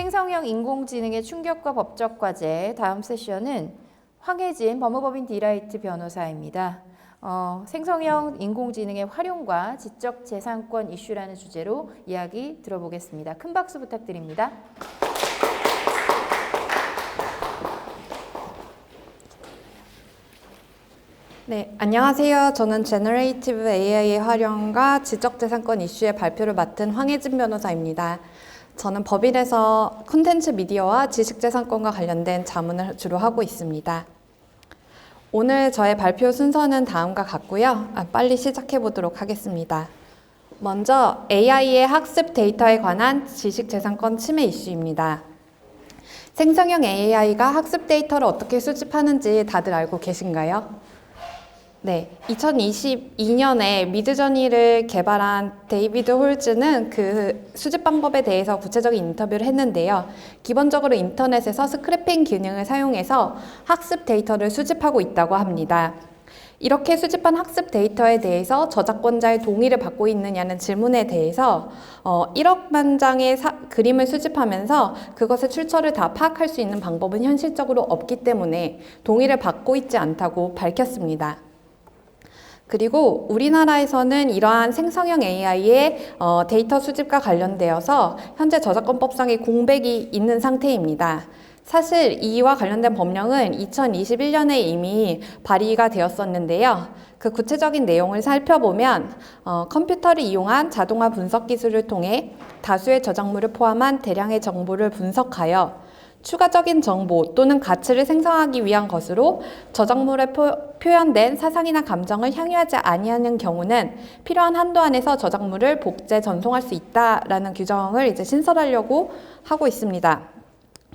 생성형 인공지능의 충격과 법적 과제 다음 세션은 황혜진 법무법인 디라이트 변호사입니다. 어, 생성형 인공지능의 활용과 지적 재산권 이슈라는 주제로 이야기 들어보겠습니다. 큰 박수 부탁드립니다. 네, 안녕하세요. 저는 제너레이티브 AI의 활용과 지적재산권 이슈의 발표를 맡은 황혜진 변호사입니다. 저는 법인에서 콘텐츠 미디어와 지식재산권과 관련된 자문을 주로 하고 있습니다. 오늘 저의 발표 순서는 다음과 같고요. 아, 빨리 시작해 보도록 하겠습니다. 먼저 AI의 학습 데이터에 관한 지식재산권 침해 이슈입니다. 생성형 AI가 학습 데이터를 어떻게 수집하는지 다들 알고 계신가요? 네, 2022년에 미드저니를 개발한 데이비드 홀즈는 그 수집 방법에 대해서 구체적인 인터뷰를 했는데요. 기본적으로 인터넷에서 스크래핑 기능을 사용해서 학습 데이터를 수집하고 있다고 합니다. 이렇게 수집한 학습 데이터에 대해서 저작권자의 동의를 받고 있느냐는 질문에 대해서 어, 1억만 장의 사, 그림을 수집하면서 그것의 출처를 다 파악할 수 있는 방법은 현실적으로 없기 때문에 동의를 받고 있지 않다고 밝혔습니다. 그리고 우리나라에서는 이러한 생성형 AI의 어, 데이터 수집과 관련되어서 현재 저작권법상의 공백이 있는 상태입니다. 사실 이와 관련된 법령은 2021년에 이미 발의가 되었었는데요. 그 구체적인 내용을 살펴보면 어, 컴퓨터를 이용한 자동화 분석 기술을 통해 다수의 저작물을 포함한 대량의 정보를 분석하여 추가적인 정보 또는 가치를 생성하기 위한 것으로 저작물에 표, 현된 사상이나 감정을 향유하지 아니하는 경우는 필요한 한도 안에서 저작물을 복제 전송할 수 있다라는 규정을 이제 신설하려고 하고 있습니다.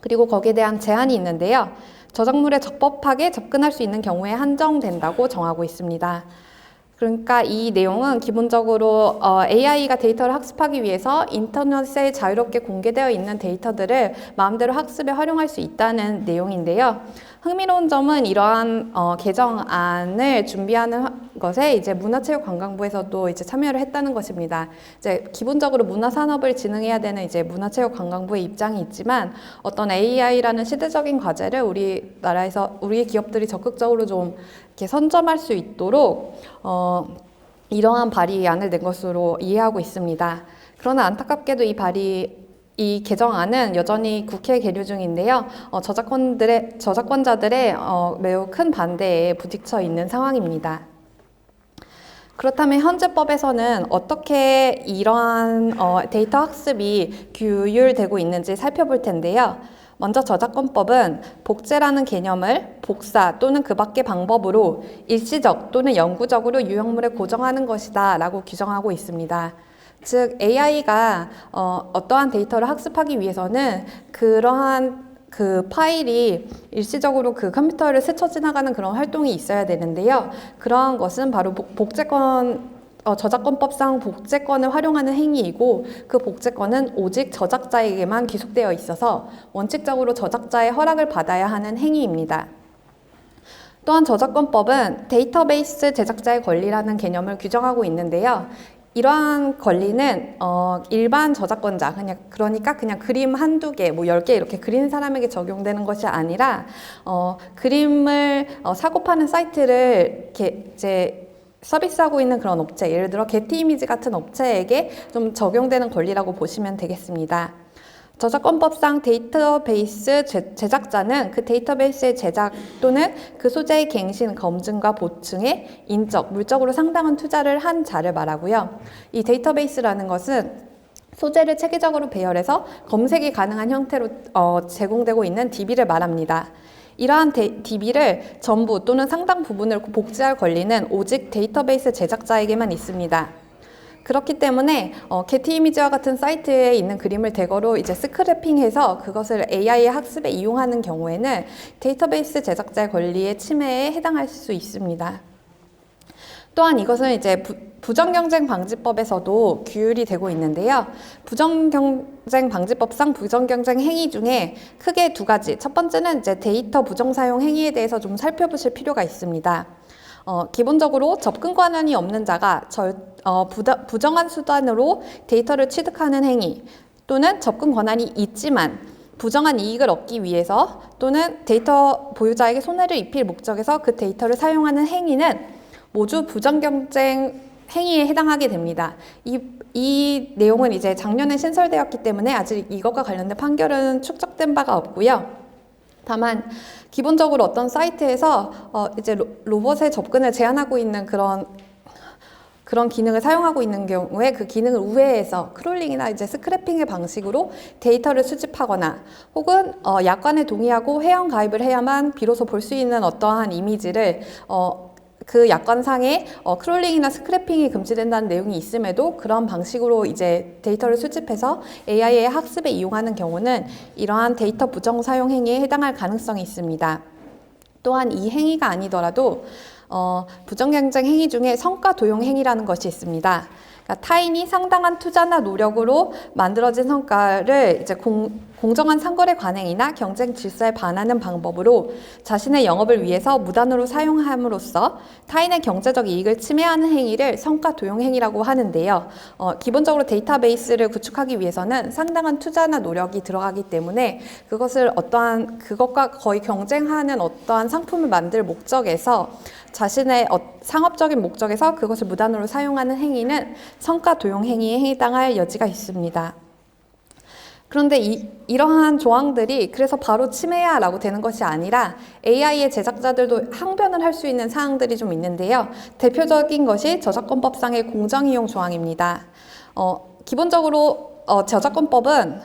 그리고 거기에 대한 제한이 있는데요. 저작물에 적법하게 접근할 수 있는 경우에 한정된다고 정하고 있습니다. 그러니까 이 내용은 기본적으로 어, AI가 데이터를 학습하기 위해서 인터넷에 자유롭게 공개되어 있는 데이터들을 마음대로 학습에 활용할 수 있다는 내용인데요. 흥미로운 점은 이러한 어, 개정안을 준비하는 것에 이제 문화체육관광부에서도 이제 참여를 했다는 것입니다. 이제 기본적으로 문화산업을 진흥해야 되는 이제 문화체육관광부의 입장이 있지만 어떤 AI라는 시대적인 과제를 우리나라에서 우리 기업들이 적극적으로 좀 이렇게 선점할 수 있도록 어, 이러한 발의안을 낸 것으로 이해하고 있습니다. 그러나 안타깝게도 이 발의 이 개정안은 여전히 국회 계류 중인데요. 어, 저작권들의 저작권자들의 어, 매우 큰 반대에 부딪혀 있는 상황입니다. 그렇다면 현재 법에서는 어떻게 이러한 어, 데이터 학습이 규율되고 있는지 살펴볼 텐데요. 먼저 저작권법은 복제라는 개념을 복사 또는 그 밖의 방법으로 일시적 또는 영구적으로 유형물에 고정하는 것이다 라고 규정하고 있습니다. 즉 AI가 어, 어떠한 데이터를 학습하기 위해서는 그러한 그 파일이 일시적으로 그 컴퓨터를 스쳐 지나가는 그런 활동이 있어야 되는데요. 그러한 것은 바로 복제권 어, 저작권법상 복제권을 활용하는 행위이고 그 복제권은 오직 저작자에게만 귀속되어 있어서 원칙적으로 저작자의 허락을 받아야 하는 행위입니다. 또한 저작권법은 데이터베이스 제작자의 권리라는 개념을 규정하고 있는데요. 이러한 권리는 어, 일반 저작권자 그냥 그러니까 그냥 그림 한두 개, 뭐 열 개 이렇게 그리는 사람에게 적용되는 것이 아니라 어, 그림을 어, 사고 파는 사이트를 이렇게 이제 서비스하고 있는 그런 업체, 예를 들어 게티 이미지 같은 업체에게 좀 적용되는 권리라고 보시면 되겠습니다. 저작권법상 데이터베이스 제작자는 그 데이터베이스의 제작 또는 그 소재의 갱신, 검증과 보충에 인적, 물적으로 상당한 투자를 한 자를 말하고요. 이 데이터베이스라는 것은 소재를 체계적으로 배열해서 검색이 가능한 형태로 어, 제공되고 있는 DB를 말합니다. 이러한 데, DB를 전부 또는 상당 부분을 복제할 권리는 오직 데이터베이스 제작자에게만 있습니다. 그렇기 때문에 어, 게티 이미지와 같은 사이트에 있는 그림을 대거로 이제 스크래핑해서 그것을 AI 학습에 이용하는 경우에는 데이터베이스 제작자의 권리의 침해에 해당할 수 있습니다. 또한 이것은 이제 부정경쟁 방지법에서도 규율이 되고 있는데요. 부정경쟁 방지법상 부정경쟁 행위 중에 크게 두 가지. 첫 번째는 이제 데이터 부정 사용 행위에 대해서 좀 살펴보실 필요가 있습니다. 어, 기본적으로 접근 권한이 없는 자가 절, 어, 부정한 수단으로 데이터를 취득하는 행위 또는 접근 권한이 있지만 부정한 이익을 얻기 위해서 또는 데이터 보유자에게 손해를 입힐 목적에서 그 데이터를 사용하는 행위는 모두 부정 경쟁 행위에 해당하게 됩니다. 이, 이 내용은 이제 작년에 신설되었기 때문에 아직 이것과 관련된 판결은 축적된 바가 없고요. 다만 기본적으로 어떤 사이트에서 어, 이제 로, 로봇의 접근을 제한하고 있는 그런 그런 기능을 사용하고 있는 경우에 그 기능을 우회해서 크롤링이나 이제 스크래핑의 방식으로 데이터를 수집하거나 혹은 어, 약관에 동의하고 회원 가입을 해야만 비로소 볼 수 있는 어떠한 이미지를 어, 그 약관상에 어, 크롤링이나 스크래핑이 금지된다는 내용이 있음에도 그런 방식으로 이제 데이터를 수집해서 AI의 학습에 이용하는 경우는 이러한 데이터 부정 사용 행위에 해당할 가능성이 있습니다. 또한 이 행위가 아니더라도 어, 부정경쟁 행위 중에 성과 도용 행위라는 것이 있습니다. 그러니까 타인이 상당한 투자나 노력으로 만들어진 성과를 이제 공, 공정한 상거래 관행이나 경쟁 질서에 반하는 방법으로 자신의 영업을 위해서 무단으로 사용함으로써 타인의 경제적 이익을 침해하는 행위를 성과 도용 행위라고 하는데요. 어, 기본적으로 데이터베이스를 구축하기 위해서는 상당한 투자나 노력이 들어가기 때문에 그것을 어떠한 그것과 거의 경쟁하는 어떠한 상품을 만들 목적에서 자신의 어, 상업적인 목적에서 그것을 무단으로 사용하는 행위는 성과 도용 행위에 해당할 여지가 있습니다. 그런데 이, 이러한 조항들이 그래서 바로 침해야 라고 되는 것이 아니라 AI의 제작자들도 항변을 할 수 있는 사항들이 좀 있는데요. 대표적인 것이 저작권법상의 공정이용 조항입니다. 어, 기본적으로 어, 저작권법은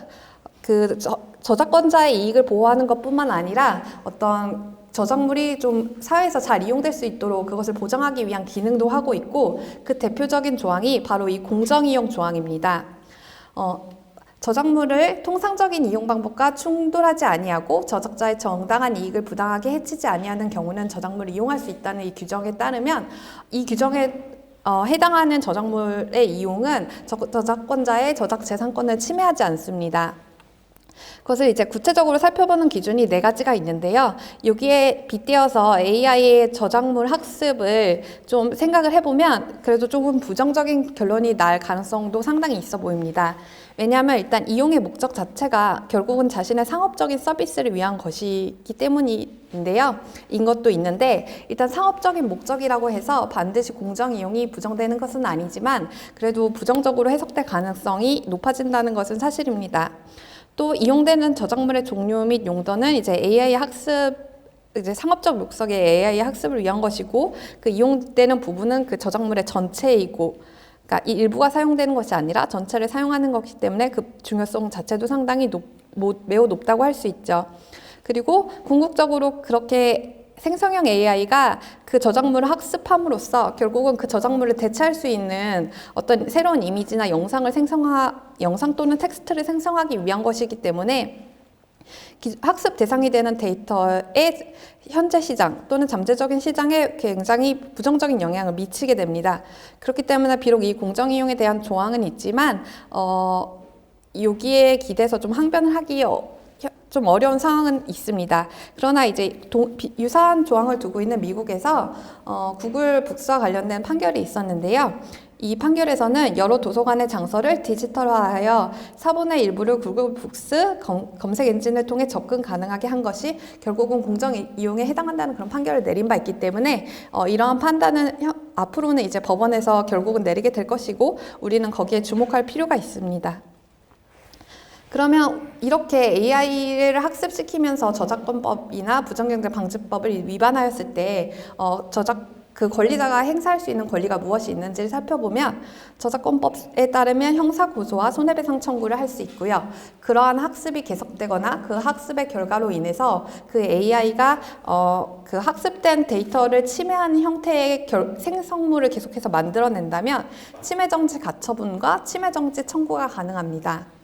그 저, 저작권자의 이익을 보호하는 것뿐만 아니라 어떤 저작물이 좀 사회에서 잘 이용될 수 있도록 그것을 보장하기 위한 기능도 하고 있고 그 대표적인 조항이 바로 이 공정이용 조항입니다. 어, 저작물을 통상적인 이용 방법과 충돌하지 아니하고 저작자의 정당한 이익을 부당하게 해치지 아니하는 경우는 저작물을 이용할 수 있다는 이 규정에 따르면 이 규정에 어, 해당하는 저작물의 이용은 저, 저작권자의 저작 재산권을 침해하지 않습니다. 그것을 이제 구체적으로 살펴보는 기준이 네 가지가 있는데요. 여기에 빗대어서 AI의 저작물 학습을 좀 생각을 해보면 그래도 조금 부정적인 결론이 날 가능성도 상당히 있어 보입니다. 왜냐하면 일단 이용의 목적 자체가 결국은 자신의 상업적인 서비스를 위한 것이기 때문인데요. 인 것도 있는데 일단 상업적인 목적이라고 해서 반드시 공정 이용이 부정되는 것은 아니지만 그래도 부정적으로 해석될 가능성이 높아진다는 것은 사실입니다. 또 이용되는 저작물의 종류 및 용도는 이제 AI 학습 이제 상업적 목적의 AI 학습을 위한 것이고 그 이용되는 부분은 그 저작물의 전체이고 그러니까 이 일부가 사용되는 것이 아니라 전체를 사용하는 것이기 때문에 그 중요성 자체도 상당히 높, 매우 높다고 할 수 있죠. 그리고 궁극적으로 그렇게 생성형 AI가 그 저작물을 학습함으로써 결국은 그 저작물을 대체할 수 있는 어떤 새로운 이미지나 영상을 생성하, 영상 또는 텍스트를 생성하기 위한 것이기 때문에 학습 대상이 되는 데이터의 현재 시장 또는 잠재적인 시장에 굉장히 부정적인 영향을 미치게 됩니다. 그렇기 때문에 비록 이 공정 이용에 대한 조항은 있지만 어, 여기에 기대서 좀 항변을 하기 어, 좀 어려운 상황은 있습니다. 그러나 이제 동, 비, 유사한 조항을 두고 있는 미국에서 어, 구글 북스와 관련된 판결이 있었는데요. 이 판결에서는 여러 도서관의 장소를 디지털화하여 4분의 일부를 구글 북스 검, 검색 엔진을 통해 접근 가능하게 한 것이 결국은 공정 이용에 해당한다는 그런 판결을 내린 바 있기 때문에 어, 이러한 판단은 혀, 앞으로는 이제 법원에서 결국은 내리게 될 것이고 우리는 거기에 주목할 필요가 있습니다. 그러면 이렇게 AI를 학습시키면서 저작권법이나 부정경쟁 방지법을 위반하였을 때 어, 저작 그 권리자가 행사할 수 있는 권리가 무엇이 있는지를 살펴보면 저작권법에 따르면 형사 고소와 손해배상 청구를 할 수 있고요. 그러한 학습이 계속되거나 그 학습의 결과로 인해서 그 AI가 어, 그 학습된 데이터를 침해하는 형태의 결, 생성물을 계속해서 만들어낸다면 침해정지 가처분과 침해정지 청구가 가능합니다.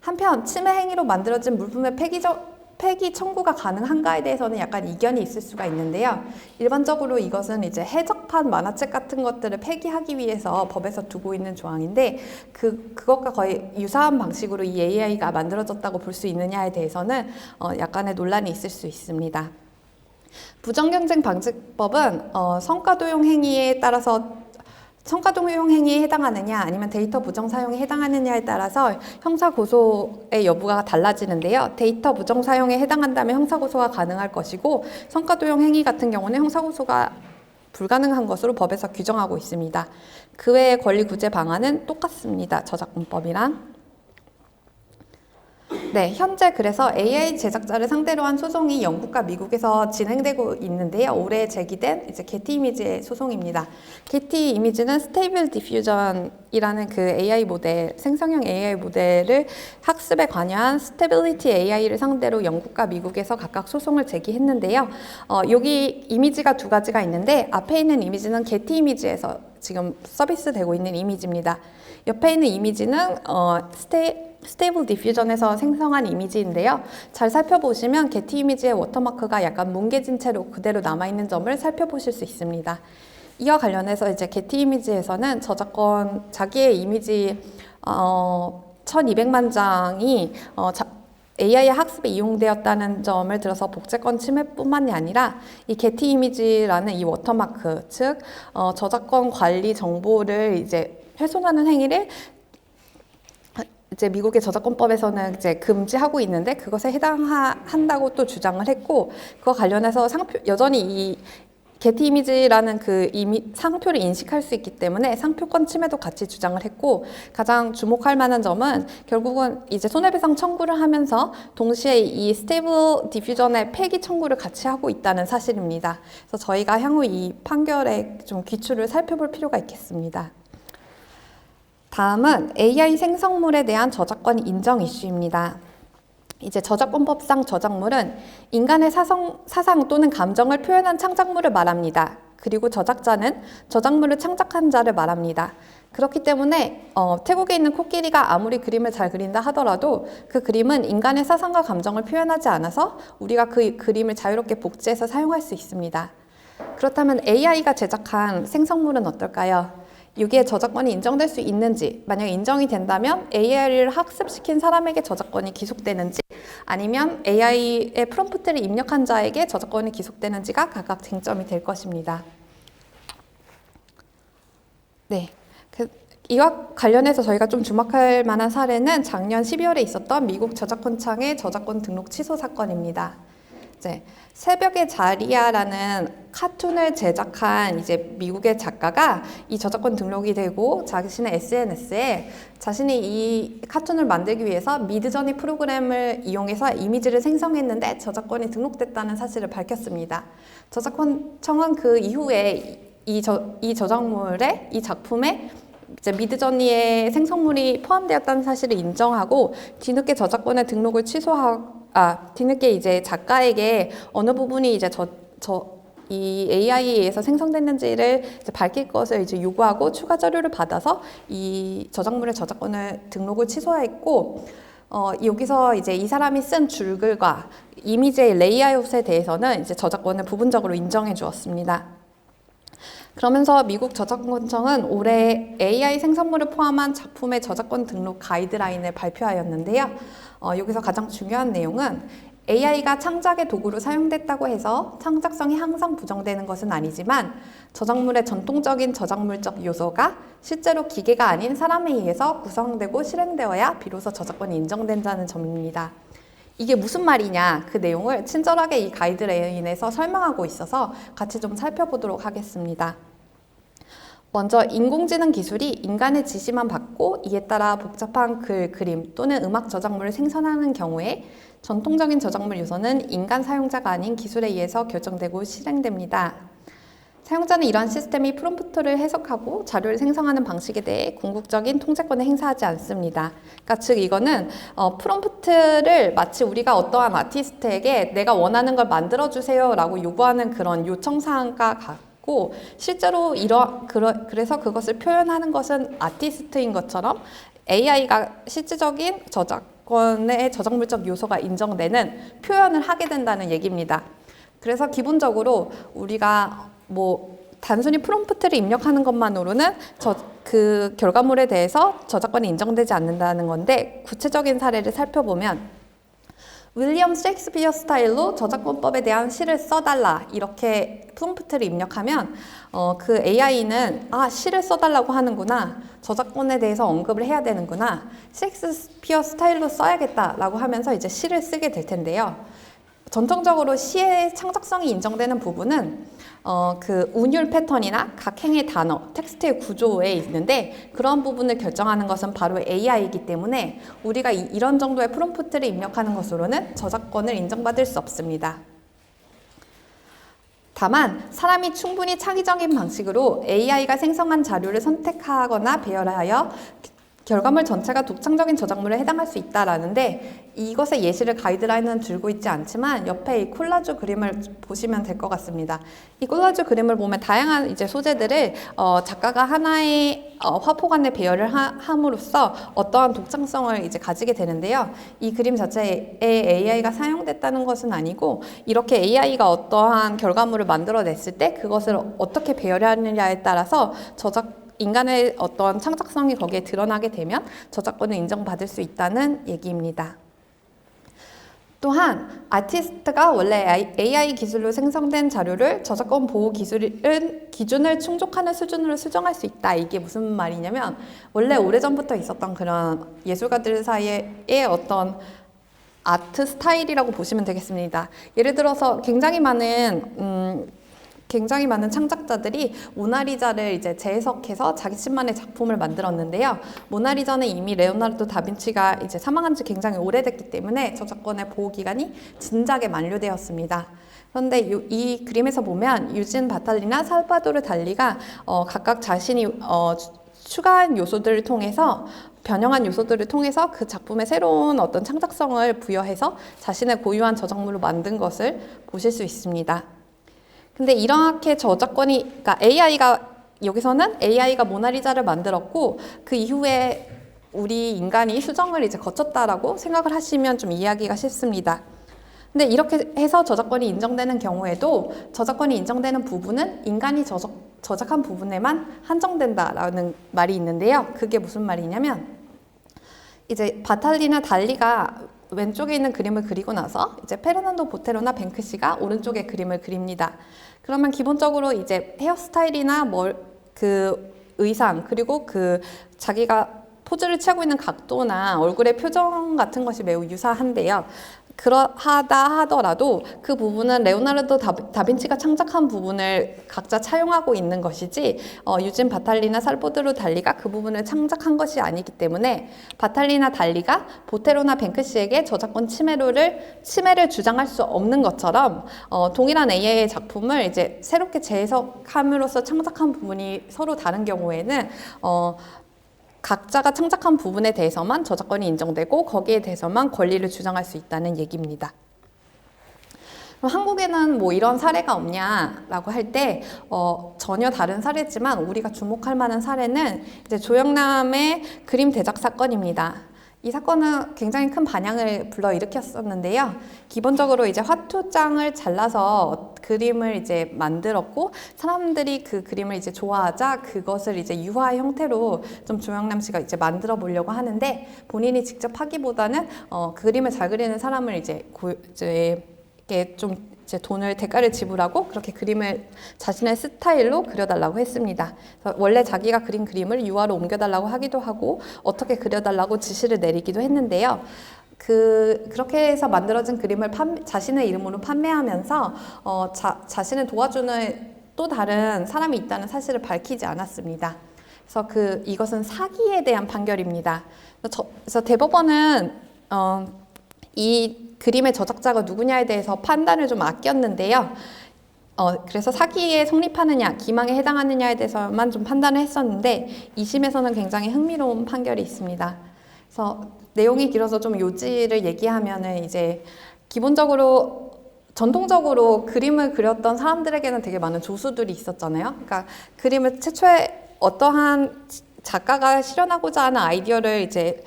한편 침해 행위로 만들어진 물품의 폐기적 폐기 청구가 가능한가에 대해서는 약간 이견이 있을 수가 있는데요. 일반적으로 이것은 이제 해적판 만화책 같은 것들을 폐기하기 위해서 법에서 두고 있는 조항인데 그 그것과 거의 유사한 방식으로 이 AI가 만들어졌다고 볼 수 있느냐에 대해서는 어, 약간의 논란이 있을 수 있습니다. 부정경쟁 방지법은 어, 성과도용 행위에 따라서 성과 동용 행위에 해당하느냐 아니면 데이터 부정 사용에 해당하느냐에 따라서 형사 고소의 여부가 달라지는데요. 데이터 부정 사용에 해당한다면 형사 고소가 가능할 것이고 성과 도용 행위 같은 경우는 형사 고소가 불가능한 것으로 법에서 규정하고 있습니다. 그 외의 권리 구제 방안은 똑같습니다. 저작권법이랑. 네, 현재 그래서 AI 제작자를 상대로 한 소송이 영국과 미국에서 진행되고 있는데요. 올해 제기된 이제 게티 이미지의 소송입니다. 게티 이미지는 스테이블 디퓨전이라는 그 AI 모델, 생성형 AI 모델을 학습에 관여한 스테빌리티 AI를 상대로 영국과 미국에서 각각 소송을 제기했는데요. 어, 여기 이미지가 두 가지가 있는데 앞에 있는 이미지는 게티 이미지에서 지금 서비스되고 있는 이미지입니다. 옆에 있는 이미지는 어, 스테 스테이블 디퓨전에서 생성한 이미지인데요. 잘 살펴보시면 게티 이미지의 워터마크가 약간 뭉개진 채로 그대로 남아있는 점을 살펴보실 수 있습니다. 이와 관련해서 이제 게티 이미지에서는 저작권 자기의 이미지 어, 1200만 장이 어, 자, AI 학습에 이용되었다는 점을 들어서 복제권 침해뿐만이 아니라 이 게티 이미지라는 이 워터마크 즉 어, 저작권 관리 정보를 이제 훼손하는 행위를 이제 미국의 저작권법에서는 이제 금지하고 있는데 그것에 해당한다고 또 주장을 했고 그와 관련해서 상표 여전히 이 게티 이미지라는 그 이미 상표를 인식할 수 있기 때문에 상표권 침해도 같이 주장을 했고 가장 주목할 만한 점은 결국은 이제 손해배상 청구를 하면서 동시에 이 스테이블 디퓨전의 폐기 청구를 같이 하고 있다는 사실입니다. 그래서 저희가 향후 이 판결의 좀 기출을 살펴볼 필요가 있겠습니다. 다음은 AI 생성물에 대한 저작권 인정 이슈입니다. 이제 저작권법상 저작물은 인간의 사성, 사상 또는 감정을 표현한 창작물을 말합니다. 그리고 저작자는 저작물을 창작한 자를 말합니다. 그렇기 때문에 어, 태국에 있는 코끼리가 아무리 그림을 잘 그린다 하더라도 그 그림은 인간의 사상과 감정을 표현하지 않아서 우리가 그 그림을 자유롭게 복제해서 사용할 수 있습니다. 그렇다면 AI가 제작한 생성물은 어떨까요? 여기에 저작권이 인정될 수 있는지, 만약 인정이 된다면 AI를 학습시킨 사람에게 저작권이 기속되는지, 아니면 AI의 프롬프트를 입력한 자에게 저작권이 기속되는지가 각각 쟁점이 될 것입니다. 네. 그, 이와 관련해서 저희가 좀 주목할 만한 사례는 작년 12월에 있었던 미국 저작권청의 저작권 등록 취소 사건입니다. 이제 새벽의 자리야라는 카툰을 제작한 이제 미국의 작가가 이 저작권 등록이 되고 자신의 SNS에 자신이 이 카툰을 만들기 위해서 미드저니 프로그램을 이용해서 이미지를 생성했는데 저작권이 등록됐다는 사실을 밝혔습니다. 저작권청은 그 이후에 이, 저, 이 저작물에 이 작품에 이제 미드저니의 생성물이 포함되었다는 사실을 인정하고 뒤늦게 저작권의 등록을 취소하고 아 뒤늦게 이제 작가에게 어느 부분이 이제 저 저 이 AI에 의해서 생성됐는지를 밝힐 것을 이제 요구하고 추가 자료를 받아서 이 저작물의 저작권을 등록을 취소했고 어, 여기서 이제 이 사람이 쓴 줄글과 이미지의 레이아웃에 대해서는 이제 저작권을 부분적으로 인정해 주었습니다. 그러면서 미국 저작권청은 올해 AI 생성물을 포함한 작품의 저작권 등록 가이드라인을 발표하였는데요. 어, 여기서 가장 중요한 내용은 AI가 창작의 도구로 사용됐다고 해서 창작성이 항상 부정되는 것은 아니지만 저작물의 전통적인 저작물적 요소가 실제로 기계가 아닌 사람에 의해서 구성되고 실행되어야 비로소 저작권이 인정된다는 점입니다. 이게 무슨 말이냐 그 내용을 친절하게 이 가이드라인에서 설명하고 있어서 같이 좀 살펴보도록 하겠습니다. 먼저 인공지능 기술이 인간의 지시만 받고 이에 따라 복잡한 글, 그림 또는 음악 저작물을 생성하는 경우에 전통적인 저작물 요소는 인간 사용자가 아닌 기술에 의해서 결정되고 실행됩니다. 사용자는 이러한 시스템이 프롬프트를 해석하고 자료를 생성하는 방식에 대해 궁극적인 통제권을 행사하지 않습니다. 그러니까 즉 이거는 어, 프롬프트를 마치 우리가 어떠한 아티스트에게 내가 원하는 걸 만들어 주세요라고 요구하는 그런 요청 사항과 같 고 실제로 이러 그러, 그래서 그것을 표현하는 것은 아티스트인 것처럼 AI가 실질적인 저작권의 저작물적 요소가 인정되는 표현을 하게 된다는 얘기입니다. 그래서 기본적으로 우리가 뭐 단순히 프롬프트를 입력하는 것만으로는 저 그 결과물에 대해서 저작권이 인정되지 않는다는 건데 구체적인 사례를 살펴보면 윌리엄 셰익스피어 스타일로 저작권법에 대한 시를 써달라 이렇게 프롬프트를 입력하면 어, 그 AI는 아 시를 써달라고 하는구나 저작권에 대해서 언급을 해야 되는구나 셰익스피어 스타일로 써야겠다라고 하면서 이제 시를 쓰게 될 텐데요. 전통적으로 시의 창작성이 인정되는 부분은 어, 그 운율 패턴이나 각 행의 단어, 텍스트의 구조에 있는데 그런 부분을 결정하는 것은 바로 AI이기 때문에 우리가 이, 이런 정도의 프롬프트를 입력하는 것으로는 저작권을 인정받을 수 없습니다. 다만 사람이 충분히 창의적인 방식으로 AI가 생성한 자료를 선택하거나 배열하여 결과물 전체가 독창적인 저작물에 해당할 수 있다라는데 이것의 예시를 가이드라인은 들고 있지 않지만 옆에 이 콜라주 그림을 보시면 될 것 같습니다. 이 콜라주 그림을 보면 다양한 이제 소재들을 어, 작가가 하나의 어, 화폭 안에 배열을 하, 함으로써 어떠한 독창성을 이제 가지게 되는데요. 이 그림 자체에 AI가 사용됐다는 것은 아니고 이렇게 AI가 어떠한 결과물을 만들어냈을 때 그것을 어떻게 배열하느냐에 따라서 저작 인간의 어떤 창작성이 거기에 드러나게 되면 저작권을 인정받을 수 있다는 얘기입니다. 또한 아티스트가 원래 AI 기술로 생성된 자료를 저작권 보호 기술은 기준을 충족하는 수준으로 수정할 수 있다. 이게 무슨 말이냐면 원래 오래전부터 있었던 그런 예술가들 사이에 어떤 아트 스타일이라고 보시면 되겠습니다. 예를 들어서 굉장히 많은 음, 굉장히 많은 창작자들이 모나리자를 이제 재해석해서 자신만의 작품을 만들었는데요. 모나리자는 이미 레오나르도 다빈치가 이제 사망한 지 굉장히 오래됐기 때문에 저작권의 보호 기간이 진작에 만료되었습니다. 그런데 요, 이 그림에서 보면 유진 바탈리나 살바도르 달리가 어, 각각 자신이 어, 추가한 요소들을 통해서 변형한 요소들을 통해서 그 작품에 새로운 어떤 창작성을 부여해서 자신의 고유한 저작물로 만든 것을 보실 수 있습니다. 근데 이렇게 저작권이, 그러니까 AI가, 여기서는 AI가 모나리자를 만들었고, 그 이후에 우리 인간이 수정을 이제 거쳤다라고 생각을 하시면 좀 이해하기가 쉽습니다. 근데 이렇게 해서 저작권이 인정되는 경우에도 저작권이 인정되는 부분은 인간이 저작, 저작한 부분에만 한정된다라는 말이 있는데요. 그게 무슨 말이냐면, 이제 바탈리나 달리가 왼쪽에 있는 그림을 그리고 나서 이제 페르난도 보테로나 뱅크시가 오른쪽에 그림을 그립니다. 그러면 기본적으로 이제 헤어스타일이나 뭘그 의상 그리고 그 자기가 포즈를 취하고 있는 각도나 얼굴의 표정 같은 것이 매우 유사한데요. 그러하다 하더라도 그 부분은 레오나르도 다, 다빈치가 창작한 부분을 각자 차용하고 있는 것이지 어, 유진 바탈리나 살보드로 달리가 그 부분을 창작한 것이 아니기 때문에 바탈리나 달리가 보테로나 뱅크시에게 저작권 침해를 침해를 주장할 수 없는 것처럼 어, 동일한 AI의 작품을 이제 새롭게 재해석함으로써 창작한 부분이 서로 다른 경우에는 어, 각자가 창작한 부분에 대해서만 저작권이 인정되고 거기에 대해서만 권리를 주장할 수 있다는 얘기입니다. 한국에는 뭐 이런 사례가 없냐라고 할 때 어, 전혀 다른 사례지만 우리가 주목할 만한 사례는 이제 조영남의 그림 대작 사건입니다. 이 사건은 굉장히 큰 반향을 불러일으켰었는데요. 기본적으로 이제 화투장을 잘라서 그림을 이제 만들었고 사람들이 그 그림을 이제 좋아하자 그것을 이제 유화 형태로 좀 조영남 씨가 이제 만들어 보려고 하는데 본인이 직접 하기보다는 어, 그림을 잘 그리는 사람을 이제 고, 이제 이렇게 좀 이제 돈을 대가를 지불하고 그렇게 그림을 자신의 스타일로 그려달라고 했습니다. 원래 자기가 그린 그림을 유화로 옮겨달라고 하기도 하고 어떻게 그려달라고 지시를 내리기도 했는데요. 그 그렇게 해서 만들어진 그림을 판매, 자신의 이름으로 판매하면서 어, 자, 자신을 도와주는 또 다른 사람이 있다는 사실을 밝히지 않았습니다. 그래서 그 이것은 사기에 대한 판결입니다. 그래서, 저, 그래서 대법원은 어, 이 그림의 저작자가 누구냐에 대해서 판단을 좀 아꼈는데요. 어, 그래서 사기에 성립하느냐, 기망에 해당하느냐에 대해서만 좀 판단을 했었는데 2심에서는 굉장히 흥미로운 판결이 있습니다. 그래서 내용이 길어서 좀 요지를 얘기하면은 이제 기본적으로 전통적으로 그림을 그렸던 사람들에게는 되게 많은 조수들이 있었잖아요. 그러니까 그림을 최초에 어떠한 작가가 실현하고자 하는 아이디어를 이제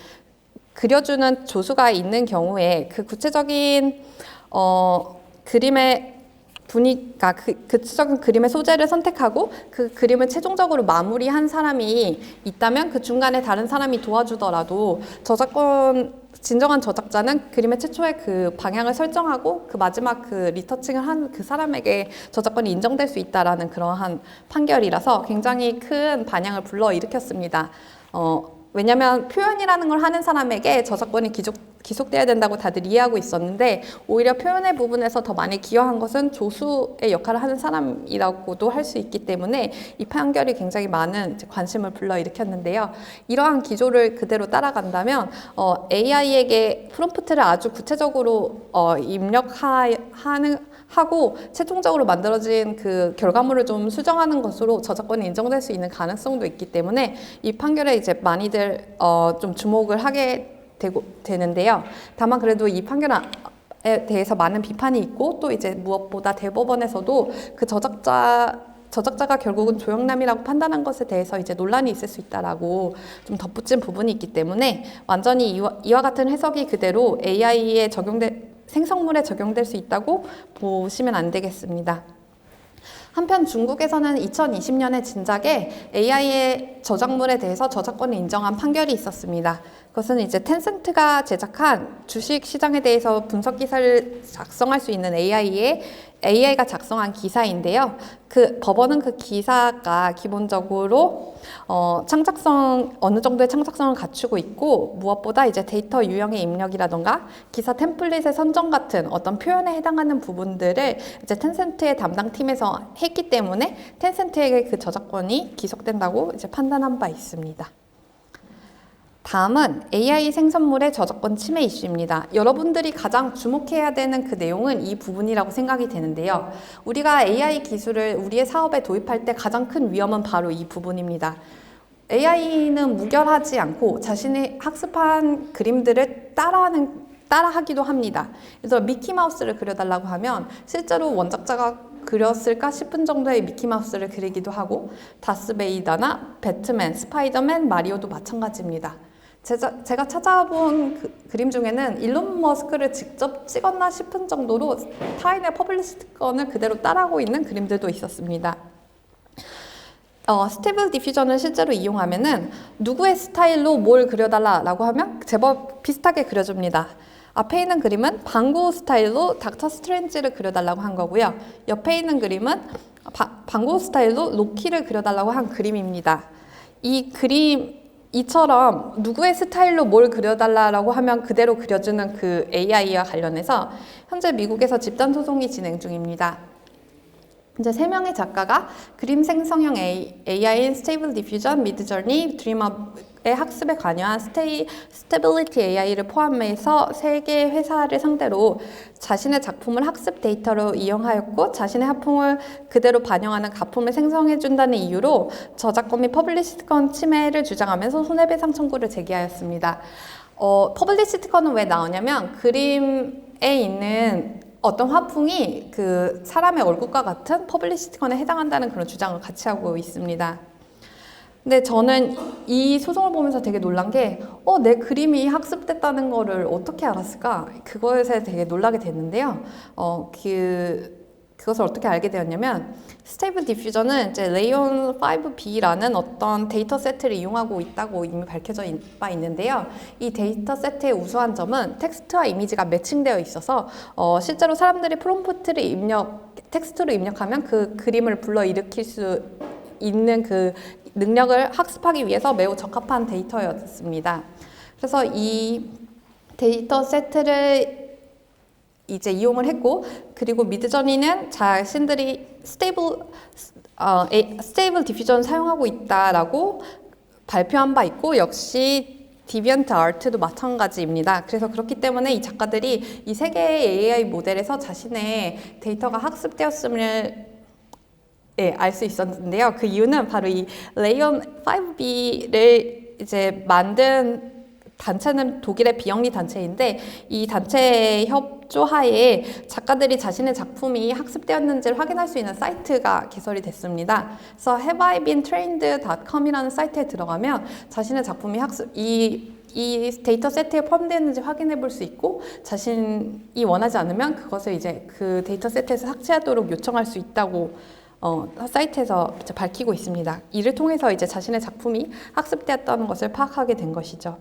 그려주는 조수가 있는 경우에 그 구체적인 어, 그림의 분위기가 그, 그 추적한 그림의 소재를 선택하고 그 그림을 최종적으로 마무리한 사람이 있다면 그 중간에 다른 사람이 도와주더라도 저작권 진정한 저작자는 그림의 최초의 그 방향을 설정하고 그 마지막 그 리터칭을 한 그 사람에게 저작권이 인정될 수 있다라는 그러한 판결이라서 굉장히 큰 반향을 불러 일으켰습니다. 어, 왜냐하면 표현이라는 걸 하는 사람에게 저작권이 기속, 기속돼야 된다고 다들 이해하고 있었는데 오히려 표현의 부분에서 더 많이 기여한 것은 조수의 역할을 하는 사람이라고도 할 수 있기 때문에 이 판결이 굉장히 많은 관심을 불러 일으켰는데요. 이러한 기조를 그대로 따라간다면 어, AI에게 프롬프트를 아주 구체적으로 어, 입력하는 하고 최종적으로 만들어진 그 결과물을 좀 수정하는 것으로 저작권이 인정될 수 있는 가능성도 있기 때문에 이 판결에 이제 많이들 어, 좀 주목을 하게 되고 되는데요. 다만 그래도 이 판결 에 대해서 많은 비판이 있고 또 이제 무엇보다 대법원에서도 그 저작자 저작자가 결국은 조영남이라고 판단한 것에 대해서 이제 논란이 있을 수 있다라고 좀 덧붙인 부분이 있기 때문에 완전히 이와, 이와 같은 해석이 그대로 AI에 적용돼 생성물에 적용될 수 있다고 보시면 안 되겠습니다. 한편 중국에서는 2020년에 진작에 AI의 저작물에 대해서 저작권을 인정한 판결이 있었습니다. 그것은 이제 텐센트가 제작한 주식 시장에 대해서 분석 기사를 작성할 수 있는 AI의 AI가 작성한 기사인데요. 그 법원은 그 기사가 기본적으로 어, 창작성 어느 정도의 창작성을 갖추고 있고 무엇보다 이제 데이터 유형의 입력이라던가 기사 템플릿의 선정 같은 어떤 표현에 해당하는 부분들을 이제 텐센트의 담당 팀에서 했기 때문에 텐센트에게 그 저작권이 기속된다고 이제 판단한 바 있습니다. 다음은 AI 생성물의 저작권 침해 이슈입니다. 여러분들이 가장 주목해야 되는 그 내용은 이 부분이라고 생각이 되는데요. 우리가 AI 기술을 우리의 사업에 도입할 때 가장 큰 위험은 바로 이 부분입니다. AI는 무결하지 않고 자신이 학습한 그림들을 따라하는 따라하기도 합니다. 그래서 미키 마우스를 그려달라고 하면 실제로 원작자가 그렸을까 싶은 정도의 미키 마우스를 그리기도 하고 다스베이더나 배트맨, 스파이더맨, 마리오도 마찬가지입니다. 제가, 제가 찾아본 그, 그림 중에는 일론 머스크를 직접 찍었나 싶은 정도로 타인의 퍼블리시건을 그대로 따라하고 있는 그림들도 있었습니다. 어, 스테이블 디퓨전을 실제로 이용하면은 누구의 스타일로 뭘 그려달라라고 하면 제법 비슷하게 그려줍니다. 앞에 있는 그림은 방구 스타일로 닥터 스트레인지를 그려달라고 한 거고요. 옆에 있는 그림은 바, 방구 스타일로 로키를 그려달라고 한 그림입니다. 이 그림 이처럼 누구의 스타일로 뭘 그려달라고 하면 그대로 그려주는 그 AI와 관련해서 현재 미국에서 집단 소송이 진행 중입니다. 이제 세 명의 작가가 그림 생성형 AI인 스테이블 디퓨전, 미드저니, 드림업 의 학습에 관여한 스테이, 스테빌리티 AI를 포함해서 세 개의 회사를 상대로 자신의 작품을 학습 데이터로 이용하였고 자신의 학품을 그대로 반영하는 가품을 생성해준다는 이유로 저작권 및 퍼블리시티권 침해를 주장하면서 손해배상 청구를 제기하였습니다. 어, 퍼블리시티권은 왜 나오냐면 그림에 있는 어떤 화풍이 그 사람의 얼굴과 같은 퍼블리시티건에 해당한다는 그런 주장을 같이 하고 있습니다. 근데 저는 이 소송을 보면서 되게 놀란 게, 어, 내 그림이 학습됐다는 거를 어떻게 알았을까? 그거에 되게 놀라게 됐는데요. 어, 그, 그것을 어떻게 알게 되었냐면, 스테이블 디퓨저는 이제 레이온 5B라는 어떤 데이터 세트를 이용하고 있다고 이미 밝혀져 바 있는데요. 이 데이터 세트의 우수한 점은 텍스트와 이미지가 매칭되어 있어서 어, 실제로 사람들이 프롬프트를 입력, 텍스트로 입력하면 그 그림을 불러일으킬 수 있는 그 능력을 학습하기 위해서 매우 적합한 데이터였습니다. 그래서 이 데이터 세트를 이제 이용을 했고 그리고 미드저니는 자신들이 스테이블 어, 스테이블 디퓨전 사용하고 있다라고 발표한 바 있고 역시 디비언트 아트도 마찬가지입니다. 그래서 그렇기 때문에 이 작가들이 이 세 개의 AI 모델에서 자신의 데이터가 학습되었음을 예, 알 수 있었는데요. 그 이유는 바로 이 레이온 5B를 이제 만든 단체는 독일의 비영리 단체인데 이 단체의 협 법조 하에 작가들이 자신의 작품이 학습되었는지를 확인할 수 있는 사이트가 개설이 됐습니다. 그래서 haveibeentrained.com이라는 사이트에 들어가면 자신의 작품이 학습 이이 데이터 세트에 포함되었는지 확인해 볼 수 있고 자신이 원하지 않으면 그것을 이제 그 데이터 세트에서 삭제하도록 요청할 수 있다고 어, 사이트에서 밝히고 있습니다. 이를 통해서 이제 자신의 작품이 학습되었다는 것을 파악하게 된 것이죠.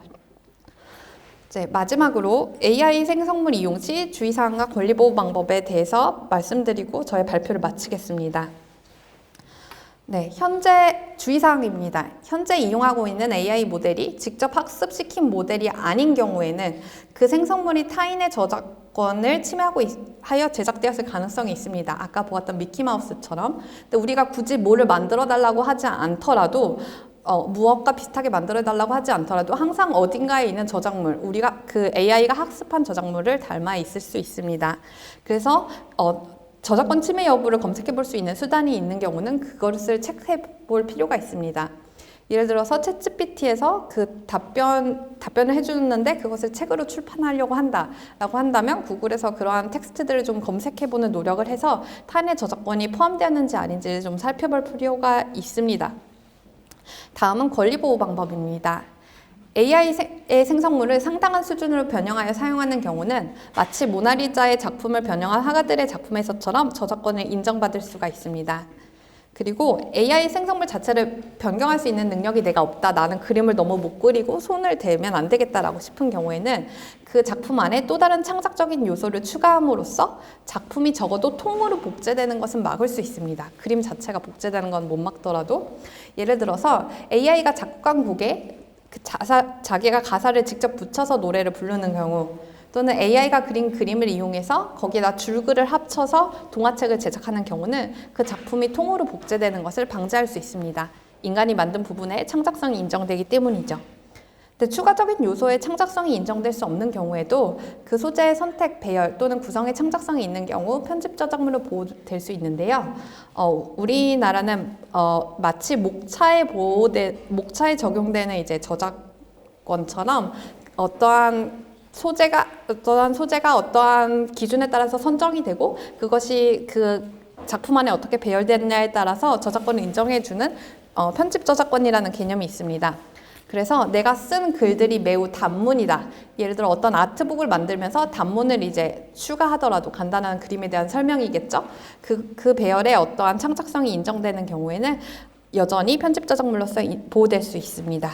이제 마지막으로 AI 생성물 이용 시 주의사항과 권리보호 방법에 대해서 말씀드리고 저의 발표를 마치겠습니다. 네, 현재 주의사항입니다. 현재 이용하고 있는 AI 모델이 직접 학습시킨 모델이 아닌 경우에는 그 생성물이 타인의 저작권을 침해하고 있- 하여 제작되었을 가능성이 있습니다. 아까 보았던 미키마우스처럼. 근데 우리가 굳이 뭐를 만들어 달라고 하지 않더라도 어, 무엇과 비슷하게 만들어 달라고 하지 않더라도 항상 어딘가에 있는 저작물, 우리가 그 AI가 학습한 저작물을 닮아 있을 수 있습니다. 그래서 어, 저작권 침해 여부를 검색해 볼 수 있는 수단이 있는 경우는 그것을 체크해 볼 필요가 있습니다. 예를 들어서 챗GPT에서 그 답변 답변을 해주는데 그것을 책으로 출판하려고 한다라고 한다면 구글에서 그러한 텍스트들을 좀 검색해 보는 노력을 해서 타인의 저작권이 포함되었는지 아닌지를 좀 살펴볼 필요가 있습니다. 다음은 권리보호 방법입니다. AI의 생성물을 상당한 수준으로 변형하여 사용하는 경우는 마치 모나리자의 작품을 변형한 화가들의 작품에서처럼 저작권을 인정받을 수가 있습니다. 그리고 AI 생성물 자체를 변경할 수 있는 능력이 내가 없다. 나는 그림을 너무 못 그리고 손을 대면 안 되겠다라고 싶은 경우에는 그 작품 안에 또 다른 창작적인 요소를 추가함으로써 작품이 적어도 통으로 복제되는 것은 막을 수 있습니다. 그림 자체가 복제되는 건 못 막더라도 예를 들어서 AI가 작곡한 곡에 그 자사, 자기가 가사를 직접 붙여서 노래를 부르는 경우 또는 AI가 그린 그림을 이용해서 거기에다 줄글을 합쳐서 동화책을 제작하는 경우는 그 작품이 통으로 복제되는 것을 방지할 수 있습니다. 인간이 만든 부분에 창작성이 인정되기 때문이죠. 근데 추가적인 요소의 창작성이 인정될 수 없는 경우에도 그 소재의 선택, 배열 또는 구성의 창작성이 있는 경우 편집 저작물로 보호될 수 있는데요. 어, 우리나라는 어, 마치 목차에 보호돼 목차에 적용되는 이제 저작권처럼 어떠한 소재가 어떠한 소재가 어떠한 기준에 따라서 선정이 되고 그것이 그 작품 안에 어떻게 배열됐냐에 따라서 저작권을 인정해주는 어, 편집 저작권이라는 개념이 있습니다. 그래서 내가 쓴 글들이 매우 단문이다. 예를 들어 어떤 아트북을 만들면서 단문을 이제 추가하더라도 간단한 그림에 대한 설명이겠죠. 그, 그 배열에 어떠한 창작성이 인정되는 경우에는 여전히 편집 저작물로서 이- 보호될 수 있습니다.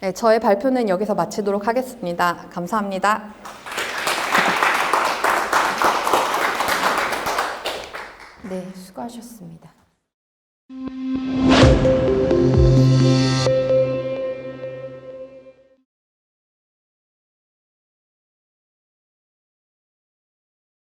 네, 저의 발표는 여기서 마치도록 하겠습니다. 감사합니다. 네, 수고하셨습니다.